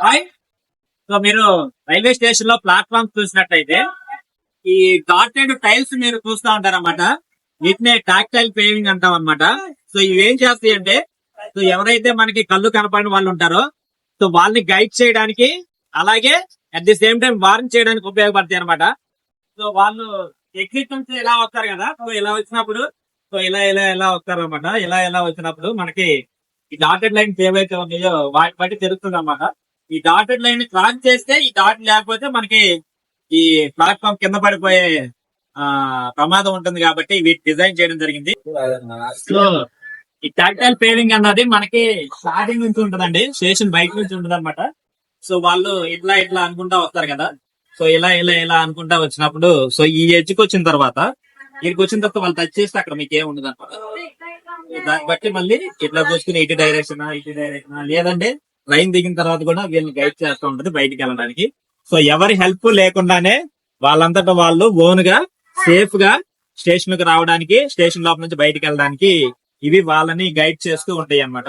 Hi so మీరు railway స్టేషన్లో platform చూసినట్టయితే ఈ డాటెడ్ టైల్స్ మీరు చూస్తా ఉంటారన్నమాట. వీటినే టాక్టైల్ పేవింగ్ అంటాం అనమాట సో ఇవి ఏం చేస్తాయి అంటే సో ఎవరైతే మనకి కళ్ళు కనపడిన వాళ్ళు ఉంటారో సో వాళ్ళని గైడ్ చేయడానికి అలాగే at the same time warn చేయడానికి ఉపయోగపడతాయి అనమాట సో వాళ్ళు ఎగ్జిట్ నుంచి ఇలా వస్తారు కదా సో ఇలా వచ్చినప్పుడు సో ఇలా ఇలా ఇలా వస్తారు అనమాట ఇలా ఇలా వచ్చినప్పుడు మనకి ఈ డాటెడ్ లైన్ ఏవైతే ఉన్నాయో వాటి బట్టి తెలుస్తుంది అనమాట ఈ డాటెడ్ లైన్ క్రాస్ చేస్తే ఈ డాట్ లేకపోతే మనకి ఈ ప్లాట్ఫామ్ కింద పడిపోయే ఆ ప్రమాదం ఉంటుంది కాబట్టి వీటి డిజైన్ చేయడం జరిగింది. సో ఈ టాక్టైల్ పేవింగ్ అన్నది మనకి స్టార్టింగ్ నుంచి ఉంటదండి స్టేషన్ బయట నుంచి ఉంటది అనమాట సో వాళ్ళు ఇట్లా ఇట్లా అనుకుంటా వస్తారు కదా. సో ఇలా ఇలా ఇలా అనుకుంటా వచ్చినప్పుడు సో ఈ ఎడ్జ్కి వచ్చిన తర్వాత ఇక్కడికి వచ్చిన తర్వాత వాళ్ళు టచ్ చేస్తే అక్కడ మీకు ఏం ఉండదు అనమాట దాన్ని బట్టి మళ్ళీ ఇట్లా చూసుకుని ఇటు డైరెక్షన్ ఇటు డైరెక్షన్ లేదంటే ట్రైన్ దిగిన తర్వాత కూడా వీళ్ళని గైడ్ చేస్తూ ఉంటది బయటికి వెళ్ళడానికి. సో ఎవరి హెల్ప్ లేకుండానే వాళ్ళంతటా వాళ్ళు ఓన్గా సేఫ్గా స్టేషన్కు రావడానికి స్టేషన్ లోపల నుంచి బయటికి వెళ్ళడానికి ఇవి వాళ్ళని గైడ్ చేస్తూ ఉంటాయి అన్నమాట